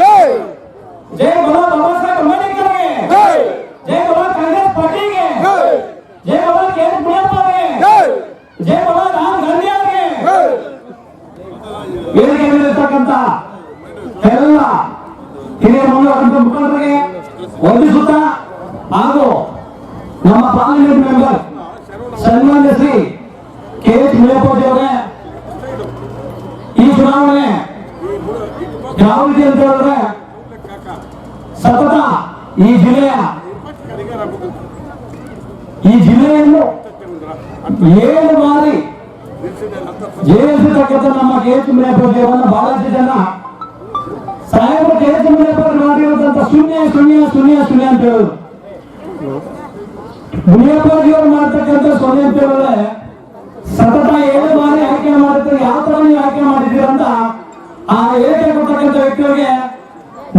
ಜೈ. ಬೋಲೋ ಬಾಬಾ ಸಾಹೇಬ್ ಅಂಬೇಡ್ಕರ್ಗೆ ಜೈ. ಬೋಲೋ ಕಾಂಗ್ರೆಸ್ ಪಾರ್ಟಿಗೆ. ಜೈ. ಬೋಲೋ ಕೆ ಎಸ್ ಮುನಿಯಪ್ಪಗೆ. ಜೈ. ಬೋಲೋ ರಾಹುಲ್ ಗಾಂಧಿ ಅವರಿಗೆ ವೇದಿಕೆ ಮೇಲಿರ್ತಕ್ಕಂಥ ಎಲ್ಲ ಹಿರಿಯ ಮುಖಂಡ ಮುಖಂಡರಿಗೆ ವಂದಿಸುತ್ತಾ ಹಾಗೂ ನಮ್ಮ ಪಾರ್ಲಿಮೆಂಟ್ ಮೆಂಬರ್ ಸನ್ಮಾನ್ಯ ಶ್ರೀ ಕೆ ಎಸ್ ಮುನಿಯಪ್ಪಾಜಿ ಅವರೇ ಈ ಚುನಾವಣೆ ಯಾವ ರೀತಿ ಅಂತ ಹೇಳಿದ್ರೆ ಸತತ ಈ ಜಿಲ್ಲೆಯ ಈ ಜಿಲ್ಲೆಯನ್ನು ಏಳು ಬಾರಿ ಜಯಿಸಿರ್ತಕ್ಕಂಥ ನಮ್ಮ ಕೇತು ಮುನಿಯಪ್ಪಾಜಿಯವರನ್ನ ಬಹಳಷ್ಟು ಜನ ಸಾಹೇಬ ಕೇತು ಮುನಿಯಪ್ಪ ಮಾಡಿರುವಂತ ಶೂನ್ಯ ಶೂನ್ಯ ಶೂನ್ಯ ಶೂನ್ಯ ಅಂತ ಹೇಳುದು ಮುನಿಯಪ್ಪಾಜಿಯವರು ಮಾಡ್ತಕ್ಕಂಥ ಸೊನ್ನೆ ಅಂತ ಹೇಳಿದ್ರೆ ಸತತ ಏಳು ಬಾರಿ ಆಯ್ಕೆ ಮಾಡಿದ್ರೆ ಯಾವ ತರ ನೀವು ಆಯ್ಕೆ ಮಾಡಿದ್ದೀರಂತ ಆ ಏಕೆ ವ್ಯಕ್ತಿಗಳಿಗೆ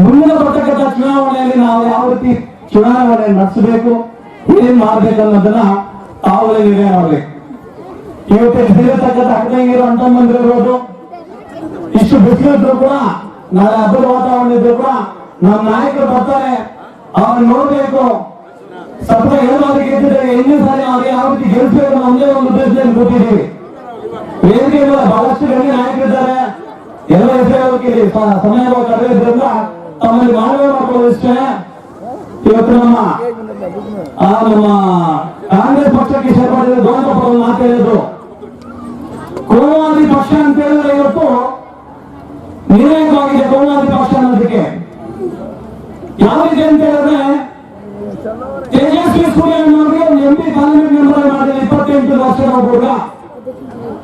ಮುಂದಿನ ಬರ್ತಕ್ಕಂಥ ಚುನಾವಣೆಯಲ್ಲಿ ನಾವು ಯಾವ ರೀತಿ ಚುನಾವಣೆ ನಡೆಸಬೇಕು, ಏನ್ ಮಾಡ್ಬೇಕು ಅನ್ನೋದನ್ನ ತಾವುಗಳೇ ನಿರ್ಣಯ ಮಾಡ್ಬೇಕು. ಇವತ್ತು ಸಿಗತಕ್ಕಂಥ ಅಕ್ಕಂಗಿರೋ ಅಂಟಮ್ಮಂದಿರೋದು ಇಷ್ಟು ಬಿಸಿಲಿದ್ರು ಕೂಡ, ನಾಳೆ ಹಬ್ಬದ ವಾತಾವರಣ ಇದ್ರು ಕೂಡ, ನಮ್ಮ ನಾಯಕರು ಬರ್ತಾರೆ. ಅವ್ರನ್ನ ನೋಡ್ಬೇಕು. ಸ್ವಲ್ಪ ಏನಾದ್ರು ಗೆದ್ದಿದ್ರೆ ಎಣ್ಣೆ ಸಾರಿ ಅವ್ರಿಗೆ ಯಾವ ರೀತಿ ಗೆಲ್ಸಬೇಕು ಅನ್ನೋ ಒಂದೇ ಉದ್ದೇಶದಲ್ಲಿ ಕೂತಿದ್ದೀವಿ. ವೇದಿಕೆ ಮೇಲೆ ಬಹಳಷ್ಟು ಗಣ್ಯ ನಾಯಕರಿದ್ದಾರೆ. ಎಲ್ಲ ವಿಷಯಕ್ಕೆ ಸಮಯ ಕರೆಯೋದ್ರಿಂದ ತಮ್ಮಲ್ಲಿ ಮಾನವ ಮಾಡ್ಕೊಳ್ಳೋದು ಇಷ್ಟೇ. ಇವತ್ತು ನಮ್ಮ, ಆ, ನಮ್ಮ ಕಾಂಗ್ರೆಸ್ ಪಕ್ಷಕ್ಕೆ ಸೇರ್ಪಡಿಸಿದ ಗೋವಿಂದಪ್ಪ ಒಂದು ಮಾತು ಹೇಳಿದ್ರು. ಕೋಮುವಾದಿ ಪಕ್ಷ ಅಂತ ಹೇಳಿದ್ರೆ ಇವತ್ತು ನಿರ್ಣಯವಾಗಿದೆ ಕೋಮುವಾದಿ ಪಕ್ಷ ಅನ್ನೋದಕ್ಕೆ. ಯಾವ ರೀತಿ ಅಂತ ಹೇಳಿದ್ರೆ, ತೇಜಸ್ವಿ ಸೂರ್ಯ ಅನ್ನೋರಿಗೆ ಒಂದು ಎಂ ಪಿ ಪಾರ್ಲಿಮೆಂಟ್ ಮೆಂಬರ್ ಮಾಡಿದ್ರೆ ಇಪ್ಪತ್ತೆಂಟು ವರ್ಷದ ಹುಡುಗ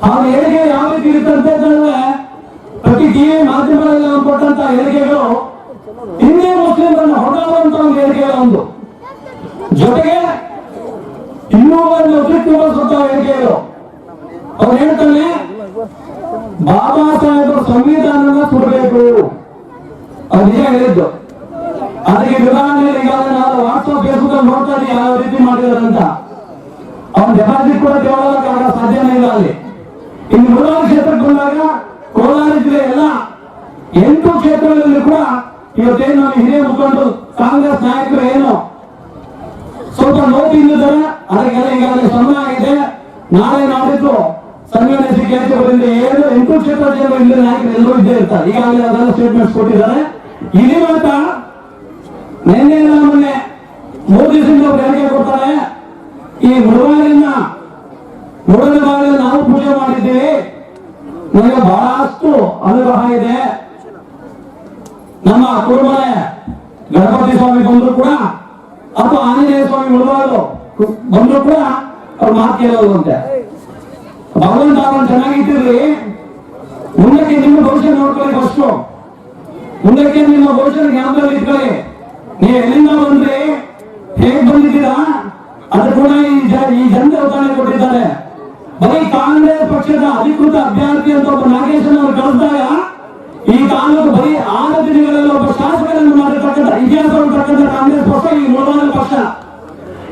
ಅವ್ರ ಹೇಳಿಕೆ ಯಾವ ರೀತಿ ಇರುತ್ತೆ ಅಂತ ಹೇಳಿದ್ರೆ ಪ್ರತಿ ಟಿವಿ ಮಾಧ್ಯಮಗಳಲ್ಲಿ ನಾವು ಕೊಟ್ಟಂತ ಹೇಳಿಕೆಗಳು ಹಿಂದೂ ಮುಸ್ಲಿಮರನ್ನು ಹೊಡೆದಂತ ಒಂದು ಹೇಳಿಕೆ ಒಂದು. ಜೊತೆಗೆ ಇನ್ನೂರನ್ನು ಉದ್ರಿಕ್ತಗೊಳಿಸುವಂತ ಹೇಳಿಕೆಗಳು ಅವ್ರು ಹೇಳ್ತಾನೆ, ಬಾಬಾ ಸಾಹೇಬರು ಸಂವಿಧಾನನ ಸುಡಬೇಕು ಅದು ನಿಜ ಹೇಳಿದ್ದು. ಅದಕ್ಕೆ ವಿಧಾನ ಈಗಾಗಲೇ ನಾವು ವಾಟ್ಸ್ಆಪ್ ಫೇಸ್ಬುಕ್ ಅಲ್ಲಿ ನೋಡ್ತಾ ಇದ್ದೀವಿ ಯಾವ ರೀತಿ ಮಾಡಿದಾರಂತ ಅವ್ನ ಡೆಪಾಸಿಟ್ ಕೂಡ ಕೇಳೋದಕ್ಕೆ ಅವರ ಸಾಧ್ಯನೇ ಇಲ್ಲ ಅಲ್ಲಿ. ಇನ್ನು ಮುಳಬಾಗ ಕ್ಷೇತ್ರಕ್ಕೆ ಬಂದಾಗ ಎಂಟು ಕ್ಷೇತ್ರಗಳಲ್ಲಿ ಕೂಡ ಇವತ್ತೇನು ಹಿರಿಯ ಮುಖಂಡರು ಕಾಂಗ್ರೆಸ್ ನಾಯಕರು ಏನು? ಸ್ವಲ್ಪ ನೋವು ಇಲ್ಲಿದ್ದಾರೆ ಅದಕ್ಕೆಲ್ಲ ಈಗಾಗಲೇ ಸಮಯ ಆಗಿದೆ. ನಾಳೆ ನಾಡಿದ್ದು ಸಂಘಟನೆ ಕೆಲಸಗಳಿಂದ ಏಳು ಎಂಟು ಕ್ಷೇತ್ರ ಜನರು ಇಲ್ಲಿ ನಾಯಕರು ಎಲ್ಲರೂ ಇದ್ದೇ ಇರ್ತಾರೆ. ಈಗಾಗಲೇ ಅದೆಲ್ಲ ಸ್ಟೇಟ್ಮೆಂಟ್ಸ್ ಕೊಟ್ಟಿದ್ದಾರೆ. ಇಲ್ಲಿ ಮಾತ್ರ ನಿನ್ನೆ ಇಲ್ಲ ಮೊನ್ನೆ ಮೋದಿ ಸಿಂಗ್ ಅವರು ಹೇಳಿಕೆ ಕೊಡ್ತಾರೆ. ಈ ಮೃಗಾಲಿನ ಮೃಗದ ಬಾಗಿಲು ನಾವು ಪೂಜೆ ಮಾಡಿದ್ದೀವಿ. ನನಗೆ ಬಹಳಷ್ಟು ಅನುಗ್ರಹ ಇದೆ. ನಮ್ಮ ಕುರುಮನೆ ಗಣಪತಿ ಸ್ವಾಮಿ ಬಂದ್ರು ಕೂಡ, ಅಥವಾ ಆಂಜನೇಯ ಸ್ವಾಮಿ ಉಳಿದವರು ಬಂದ್ರು ಕೂಡ ಅವ್ರು ಮಾತು ಕೇಳೋದು ಅಂತೆ ಭಗವಂತ ಅವ್ರನ್ನ ಚೆನ್ನಾಗಿಟ್ಟಿರ್ರಿ ಮುಂದಕ್ಕೆ ನಿಮ್ಮ ಭವಿಷ್ಯ ನೋಡ್ಕೊಳ್ಳಿ ಫಸ್ಟು ಮುಂದಕ್ಕೆ ನಿಮ್ಮ ಭವಿಷ್ಯ ಜ್ಞಾನದಲ್ಲಿ ಇಟ್ಕೊಳ್ಳಿ. ನೀವು ಎಲ್ಲಿಂದ ಬಂದ್ರಿ? ಹೇಗ್ ಬಂದಿದ್ದೀರಾ? ಅದು ಕೂಡ ಈ ಈ ಉದಾಹರಣೆ ಕೊಟ್ಟಿದ್ದಾರೆ. ಬರೀ ಕಾಂಗ್ರೆಸ್ ಪಕ್ಷದ ಅಧಿಕೃತ ಅಭ್ಯರ್ಥಿ ಅಂತ ಒಬ್ಬ ನಾಗೇಶನ್ ಅವರು ಕಳಿಸಿದಾಗ ಈ ತಾಲೂಕು ಬರೀ ಆರು ದಿನಗಳಲ್ಲಿ ಒಬ್ಬ ಶಾಸಕರನ್ನು ಮಾಡಿರ್ತಕ್ಕಂಥ ಇತಿಹಾಸ ಇರ್ತಕ್ಕಂಥ ಕಾಂಗ್ರೆಸ್ ಪಕ್ಷ ಈ ಮೂಲ ಪಕ್ಷ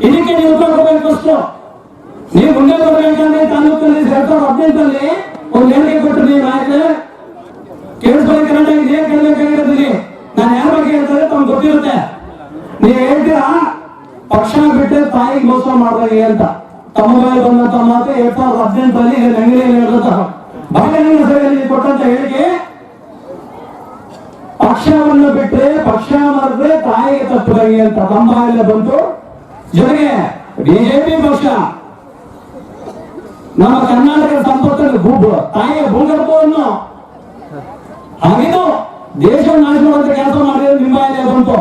ಇದಕ್ಕೆ ನೀವು ಉತ್ತರ ಕೊಡಬೇಕು ಅಷ್ಟು ನೀವು ಮುಂದೆ ಬರಬೇಕಂದ್ರೆ ತಾಲೂಕಲ್ಲಿ ಎರಡ್ ಸಾವಿರದ ಹದಿನೆಂಟರಲ್ಲಿ ಒಂದು ಹೇಳಿಕೆ ಕೊಟ್ಟರು ನೀವು ನಾಯಕರೇ ಕೇಳಿಸ್ಕೊಳ್ಳಿ ಕರೆಕ್ಟಾಗಿ ಏನ್ ಕೇಳಬೇಕಾಗಿರೋದಿಲ್ಲ ನಾನು ಯಾರ ಬಗ್ಗೆ ಹೇಳ್ತಾರೆ ತಮ್ಗೆ ಗೊತ್ತಿರುತ್ತೆ. ನೀವು ಹೇಳ್ತೀರಾ ಪಕ್ಷ ಬಿಟ್ಟರೆ ತಾಯಿಗೆ ಮೋಸ ಮಾಡಿದಾಗ ಅಂತ. ತಮ್ಮ ಮೇಲೆ ಬಂದಂತ ಮಾತು ಎರಡ್ ಸಾವಿರದ ಹದಿನೆಂಟರಲ್ಲಿ ಬೆಂಗಳೂರಲ್ಲಿ ಹೇಳಿದಂತ ಬಹಿರಂಗ ಸಭೆಯಲ್ಲಿ ಕೊಟ್ಟಂತ ಹೇಳಿಕೆ, ಪಕ್ಷವನ್ನು ಬಿಟ್ಟರೆ ಪಕ್ಷ ಮಾಡಿದ್ರೆ ತಾಯಿಗೆ ತಪ್ಪದಂಗೆ ಅಂತ. ತಮ್ಮ ಬಂತು. ಜೊತೆಗೆ ಬಿಜೆಪಿ ಪಕ್ಷ. ನಮ್ಮ ಕರ್ನಾಟಕ ಸಂಪತ್ತನ್ನು ಭೂ ತಾಯಿಯ ಭೂಗರ್ಭವನ್ನು ಹಾಗಿದು ದೇಶವನ್ನು ನಾಶ ಮಾಡುವಂತ ಕೆಲಸ ಮಾಡಿದ್ರೆ ನಿಮ್ಮ ಬಂತು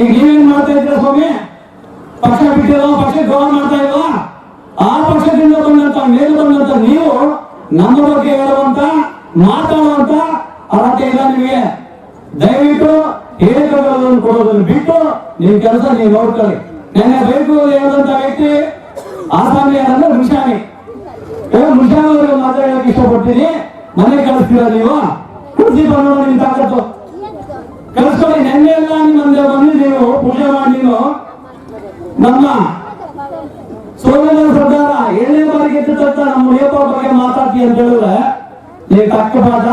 ಈಗ ನೀವೇನ್ ಮಾಡ್ತಾ ಇದ್ದೀರಾ ಸ್ವಾಮಿ? ಪಕ್ಷ ಬಿಟ್ಟಿಲ್ಲ ಪಕ್ಷ ಗೌರವ ಮಾಡ್ತಾ ಇಲ್ವಾ? ಆ ಪಕ್ಷದಿಂದ ಬಂದಂತ, ಮೇಲೆ ಬಂದಂತ ನೀವು ನಮ್ಮ ಬಗ್ಗೆ ಹೇಳುವಂತ, ಮಾತಾಡುವಂತ ಅರ್ಹತೆ ಇಲ್ಲ ನಿಮಗೆ. ದಯವಿಟ್ಟು ಹೇಳಿಕೊಳ್ಳೋದನ್ನು ಕೊಡೋದನ್ನು ಬಿಟ್ಟು ನಿಮ್ ಕೆಲಸ ನೀವು ನೋಡ್ಕೊಳ್ಳಿ. ನಿನ್ನೆ ಬೇಕು ಹೇಳದಂತ ವ್ಯಕ್ತಿ ಆಸಾಮಿ ಯಾರಂದ್ರೆ ಮುಷಾಮಿ ಮುಷಾಮಿ ಅವರಿಗೆ ಮಾತಾಡೋಕೆ ಇಷ್ಟಪಡ್ತೀನಿ? ಮನೆ ಕಳಿಸ್ತೀರಾ ನೀವು? ಕುರ್ಸಿ ಬಂದವರು ನಿಮ್ ತಾಕತ್ತು. ಕಳಿಸ್ಕೊಳ್ಳಿ, ನೆನ್ನೆ ಎಲ್ಲ ನಿಮ್ಮಂದ್ರೆ ಬಂದು ನೀವು, ಪೂಜೆ ಮಾಡಿ ನಮ್ಮ ಸೋಮೇಂದ್ರ ಸರ್ದಾರ ಏಳನೇ ಬಾರಿಗೆ ಎದ್ದು ನಮ್ಮ ಮುನಿಯಪ್ಪ ಬಗ್ಗೆ ಮಾತಾಡ್ತಿ ಅಂತ ಹೇಳಿದ್ರೆ, ನೀವು ತಕ್ಕ ಪಾಠ,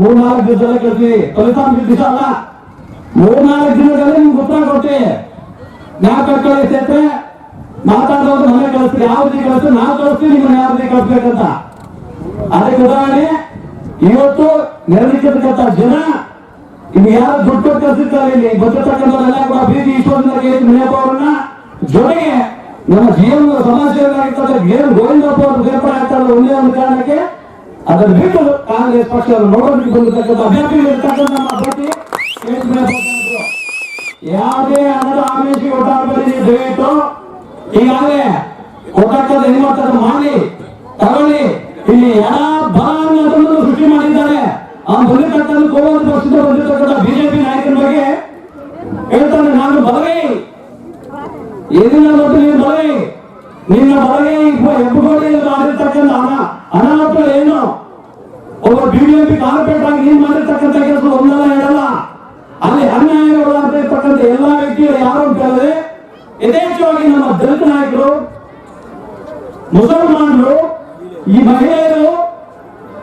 ಮೂರ್ನಾಲ್ಕು ದಿವಸದಲ್ಲೇ ಕಳ್ತೀವಿ ಫಲಿತಾಂಶ ದಿವಸ ಅಲ್ಲ ಮೂರ್ನಾಲ್ಕು ದಿನದಲ್ಲೇ ನಿಮ್ಗೆ ನಾವು ಕಟ್ಕೊಳ್ಳಿ ಸೇತ್ರೆ ಮಾತಾಡೋದು ಮನೆ ಕಳಿಸ್ತೀವಿ ಯಾವ ರೀತಿ ಕಳಿಸ್ತೀವಿ ನಾವು ಕಳಿಸ್ತೀವಿ ನಿಮ್ಮನ್ನ ಯಾವ ರೀತಿ ಕಳಿಸ್ಬೇಕಂತ. ಅದಕ್ಕೆ ಉದಾಹರಣೆ, ಇವತ್ತು ನೆರಳಿರ್ತಕ್ಕಂಥ ಜನ, ಇನ್ನು ಯಾರು ದುಡ್ಡು ಕಳಿಸಿರ್ತಾರೆ ಇಲ್ಲಿ? ಗೊತ್ತಿರ್ತಕ್ಕಂಥವರೆಲ್ಲ ಕೂಡ ಬೀದಿ ಈಶ್ವರನ ಕೆ ಎಚ್ ಮುನಿಯಪ್ಪ ಜೊತೆಗೆ ನಮ್ಮ ಜೀವನದ ಸಮಾಜವಾಗಿರ್ತಕ್ಕಂಥ ಏನು ಗೋವಿಂದಪ್ಪ ಅವರು ಬೇರ್ಪಡೆ ಆಗ್ತಾರೆ ಒಂದೇ ಒಂದು ಕಾರಣಕ್ಕೆ ಅದನ್ನು ಬಿಟ್ಟು ಕಾಂಗ್ರೆಸ್ ಪಕ್ಷ ನೋಡೋದಕ್ಕೆ ಬಂದಿರ್ತಕ್ಕಂಥ ಅಭ್ಯರ್ಥಿಗಳಿರ್ತಕ್ಕಂಥ ನಮ್ಮ ಅಭ್ಯರ್ಥಿ. ಯಾವುದೇ ಹಣದ ಆಮೇಲೆ ಒಟ್ಟಾಡಬೇಡಿ ದಯವಿಟ್ಟು. ಈಗಾಗಲೇ ಒಟ್ಟಾಟದ ಏನ್ ಮಾಡ್ತಾರೆ ಮಾಡಿ ತಗೊಳ್ಳಿ. ಇಲ್ಲಿ ಬರ ಅನ್ನೋದನ್ನು ಸೃಷ್ಟಿ ಮಾಡಿದ್ದಾರೆ. ಆ ಬಂದಿರ್ತಕ್ಕಂಥ ಕೋವಲ್ ಪಕ್ಷದ ಬಿಜೆಪಿ ನಾಯಕರ ಬಗ್ಗೆ ಹೇಳ್ತಾನೆ ನಾನು ಬಲಗೈ. ಏನಿಲ್ಲ ನೋಡಿ ನೀನು ಬಲಗೈ. ನಿನ್ನ ಬಲಗೈ ಹೆಬ್ಬುಗೋಡಿಯಲ್ಲಿ ಮಾಡಿರ್ತಕ್ಕಂಥ ಹಣ ಅನಾಹುತ ಏನು? ಒಬ್ಬ ಬಿಜೆಪಿ ಕಾರ್ಪೊರೇಟ್ ಆಗಿ ನೀನ್ ಮಾಡಿರ್ತಕ್ಕಂಥ ಕೆಲಸ ಒಂದಲ್ಲ ಎರಡಲ್ಲ. ಅಲ್ಲಿ ಅನ್ಯಾಯಗಳಾಗಿರ್ತಕ್ಕಂಥ ಎಲ್ಲಾ ವ್ಯಕ್ತಿಗಳು ಯಾರು ಅಂತ ಹೇಳಿದ್ರೆ ಯಥೇಚ್ಛವಾಗಿ ನಮ್ಮ ದಲಿತ ನಾಯಕರು ಮುಸಲ್ಮಾನರು ಈ ಮಹಿಳೆಯರು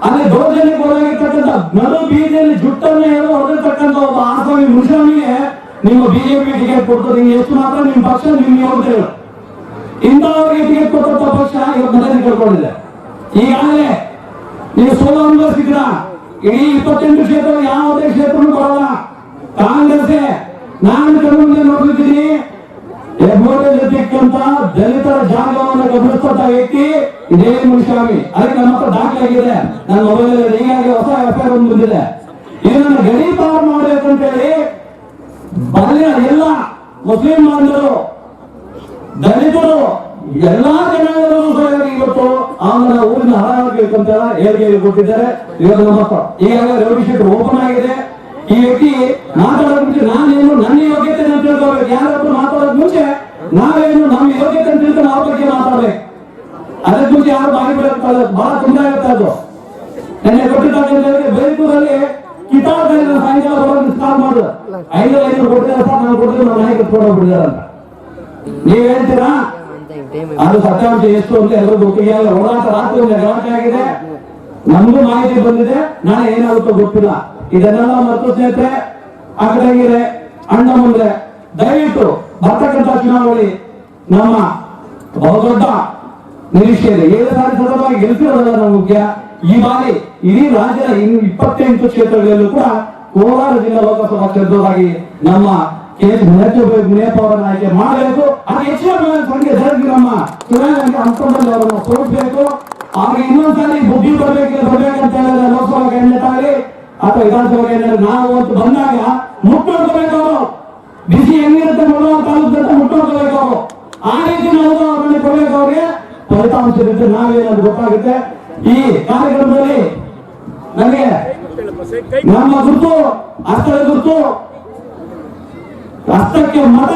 ಅಲ್ಲಿ ದೌರ್ಜನ್ಯಕ್ಕೆ ಒಳಗಿರ್ತಕ್ಕಂಥ ನಡು ಬೀದಿಯಲ್ಲಿ ಜುಟ್ಟನ್ನು ಹೇಳಿ ಹೊಡೆದಿರ್ತಕ್ಕಂಥ ಒಬ್ಬ ಆಸಾಮಿ ಮುಷಾಮಿಗೆ ನಿಮ್ಮ ಬಿಜೆಪಿ ಟಿಕೆಟ್ ಕೊಡ್ತದೆ. ನಿಮ್ಗೆ ಎಷ್ಟು ಮಾತ್ರ ನಿಮ್ಮ ಪಕ್ಷ ನಿಮ್ಮ ಹೋಗ್ತಿಲ್ಲ ಇಂಥವ್ರಿಗೆ ಟಿಕೆಟ್ ಕೊಟ್ಟಂತ ಪಕ್ಷ ಇವತ್ತು ಮನೆ ಕಳ್ಕೊಂಡಿದೆ. ಈಗಾಗಲೇ ನೀವು ಸೋಲಂಬ ಅನುಭವಿಸಿದ್ರ ಇಡೀ ಇಪ್ಪತ್ತೆಂಟು ಕ್ಷೇತ್ರ ಯಾವುದೇ ಕ್ಷೇತ್ರನೂ ಕೊಡಲ್ಲ ಕಾಂಗ್ರೆಸ್ ನಾನು ಕಣ್ಮುಂದೆ ನೋಡ್ಲಿದ್ದೀನಿ ಹೆಬ್ಬಗೋಡಿಯಲ್ಲಿರ್ತಕ್ಕಂಥ ದಲಿತರ ಜಾಗವನ್ನು ಇದೇ ಮುನಿಸ್ವಾಮಿ. ಅದಕ್ಕೆ ನಮ್ಮ ಹತ್ರ ದಾಖಲಾಗಿದೆ ನನ್ನ ಮೊಬೈಲ್ ಹೀಗಾಗಿ ಹೊಸ ಎಫ್ಐಆರ್ ಒಂದು ಬಂದಿದೆ. ಇದನ್ನು ಅಂತ ಮಾಡಬೇಕಂತೇಳಿ ಬಲ್ಯ ಎಲ್ಲ ಮುಸ್ಲಿಂ ಬಾಂಧವರು, ದಲಿತರು, ಎಲ್ಲಾ ಜನಾಂಗದವರು ಇವತ್ತು ಅವನ ಊರಿನ ಹಾಳಾಗಬೇಕು ಅಂತ ಹೇಳಿಕೆ ಕೊಟ್ಟಿದ್ದಾರೆ. ಇವತ್ತು ನಮ್ಮ ಈಗಾಗಲೇ ರೌಡಿ ಶೀಟ್ ಓಪನ್ ಆಗಿದೆ. ಈ ವ್ಯಕ್ತಿ ಮಾತಾಡೋದ್ ಮುಂಚೆ ನಾನೇನು ನನ್ನ ಯೋಗ್ಯತೆ ಅಂತ ತಿಳ್ಕೊಬೇಕು ಯಾರಾದ್ರೂ ಮಾತಾಡೋದ್ ಮುಂಚೆ ನಾವೇನು ನಮ್ಮ ಯೋಗ್ಯತೆ ಅಂತ ತಿಳ್ಕೊಂಡು ಅವ್ರ ಬಗ್ಗೆ ಮಾತಾಡ್ಬೇಕು. ಅದಕ್ಕೆ ಬಗ್ಗೆ ಯಾರು ಬಿಡೋದು ಬಹಳ ತುಂಬ ಆಗುತ್ತೆ ಅದು. ನೆನ್ನೆ ಕೊಟ್ಟಿದ್ದಾರೆ ಬೈಕೂರಲ್ಲಿ ನಾನು ಸಾಯಂಕಾಲ ಬರೋದು ಸ್ಟಾರ್ಟ್ ಮಾಡು ಐದು ಐದು ಕೊಟ್ಟಿದ್ದಾರೆ ಸರ್ ನಾನು ಕೊಟ್ಟಿದ್ದು, ನಮ್ಮ ನಾಯಕ ಅಂತ. ನೀವ್ ಹೇಳ್ತೀರಾ? ಅದು ಸತ್ಯಾಂಶ ಎಷ್ಟು ಅಂತ ಎಲ್ಲರೂ ಗೊತ್ತಿಗೆ ಹೋರಾಟ ರಾತ್ರಿ ಒಂದು ಗಲಾಟೆ ಆಗಿದೆ. ನಮಗೂ ಮಾಹಿತಿ ಬಂದಿದೆ. ನಾಳೆ ಏನಾಗುತ್ತೋ ಗೊತ್ತಿಲ್ಲ. ಇದನ್ನೆಲ್ಲ ಮತ್ತು ಸ್ನೇಹಿತರೆ ಆಗದಾಗಿದೆ ಅಣ್ಣ ಮುಂದೆ ದಯವಿಟ್ಟು ಬರ್ತಕ್ಕಂಥ ಚುನಾವಣೆ ನಮ್ಮ ಬಹುದೊಡ್ಡ ನಿರೀಕ್ಷೆ ಇದೆ ಏಳು ಬಾರಿ ಸತತವಾಗಿ ಗೆಲ್ತಿರೋದಲ್ಲ ಮುಖ್ಯ. ಈ ಬಾರಿ ಇಡೀ ರಾಜ್ಯದ ಇನ್ನು ಇಪ್ಪತ್ತೆಂಟು ಕ್ಷೇತ್ರಗಳಲ್ಲೂ ಕೂಡ ಕೋಲಾರ ಜಿಲ್ಲಾ ಲೋಕಸಭಾ ಕ್ಷೇತ್ರವಾಗಿ ನಮ್ಮ ಮುನಿಯಪ್ಪ ಅವರನ್ನ ಆಯ್ಕೆ ಮಾಡಬೇಕು. ಅದು ಹೆಚ್ಚಿನ ಸಂಖ್ಯೆ ನಮ್ಮ ಚುನಾವಣೆ ಹಂತದಲ್ಲಿ ಅವರನ್ನು ಸೋಲಿಸಬೇಕು. ಅವ್ರಿಗೆ ಇನ್ನೊಂದ್ಸಲಿ ಬುದ್ಧಿ ಬರಬೇಕು ಬರ್ಬೇಕಂತ ಹೇಳಿದ್ರೆ ಲೋಕಸಭಾ ಕ್ಯಾಂಡಿಡೇಟ್ ಆಗಲಿ ಅಥವಾ ವಿಧಾನಸಭಾ ಕ್ಯಾಂಡಿಡೇಟ್ ನಾವು ಅಂತ ಬಂದಾಗ ಮುಟ್ಟೋಡ್ಕೋಬೇಕು ಅವರು. ಬಿಸಿ ಹೆಂಗಿರುತ್ತೆ ಮುಳುವ ತಾಲೂಕು ಮುಟ್ಟೋಡ್ಕೋಬೇಕು ಅವರು. ಆ ರೀತಿ ನಾವು ಅವರನ್ನು ಕೊಡಬೇಕು ಅವ್ರಿಗೆ. ಫಲಿತಾಂಶ ಇರುತ್ತೆ ನಾವೇನಾದ್ರು ಗೊತ್ತಾಗುತ್ತೆ? ಈ ಕಾರ್ಯಕ್ರಮದಲ್ಲಿ ನನಗೆ ನಮ್ಮ ಗುರುತು ಅಷ್ಟೇ ಗುರುತು ರಾಷ್ಟ್ರಕ್ಕೆ ಮತ,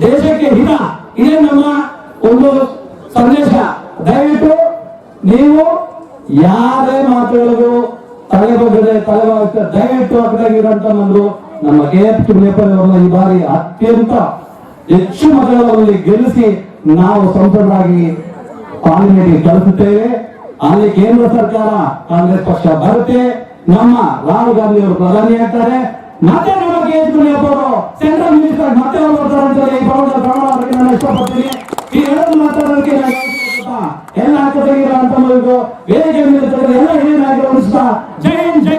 ದೇಶಕ್ಕೆ ಹಿತ ಇದೇ ನಮ್ಮ ಒಂದು ಸಂದೇಶ. ದಯವಿಟ್ಟು ನೀವು ಯಾರೇ ಮಾತುಗಳಿಗೂ ತಲೆ ಬಗ್ಗದೆ ತಲೆ ಬಾಗುತ್ತೆ ದಯವಿಟ್ಟು ಅಗ್ರಾಗಿರುವಂತ ನಂದು ನಮ್ಮ ಕೆ ಈ ಬಾರಿ ಅತ್ಯಂತ ಹೆಚ್ಚು ಮತಗಳಲ್ಲಿ ಗೆಲ್ಲಿಸಿ ನಾವು ಸಂಸದರಾಗಿ ಪಾರ್ಲಿಮೆಂಟ್ಗೆ ಕಳಿಸುತ್ತೇವೆ ಅಲ್ಲಿ ಕೇಂದ್ರ ಸರ್ಕಾರ ಕಾಂಗ್ರೆಸ್ ಪಕ್ಷ ಬರುತ್ತೆ. ನಮ್ಮ ರಾಹುಲ್ ಗಾಂಧಿ ಅವರು ಪ್ರಧಾನಿ ಆಗ್ತಾರೆ. ಮತ್ತೆ ನಮ್ಮ ಕೆ ಅವರು ಸೆಂಟ್ರಲ್ ಮಿನಿಸ್ಟರ್ ಮತ್ತೆ ಅವರು ಅಂತ ಈ ಭಾಗದ ಪ್ರಮಾಣ ಮಾಡೋದಕ್ಕೆ ನಾನು ಇಷ್ಟಪಡ್ತೀನಿ. ಈ ಹೇಳೋದು ಮಾತಾಡೋದಕ್ಕೆ ಎಲ್ಲ ಹಾಕಿದ್ರೆ ಅಂತ ಮೇಲೆ ಎಲ್ಲ ಏನಾಗಿರೋ ಜೈ ಹಿಂದ್, ಜೈ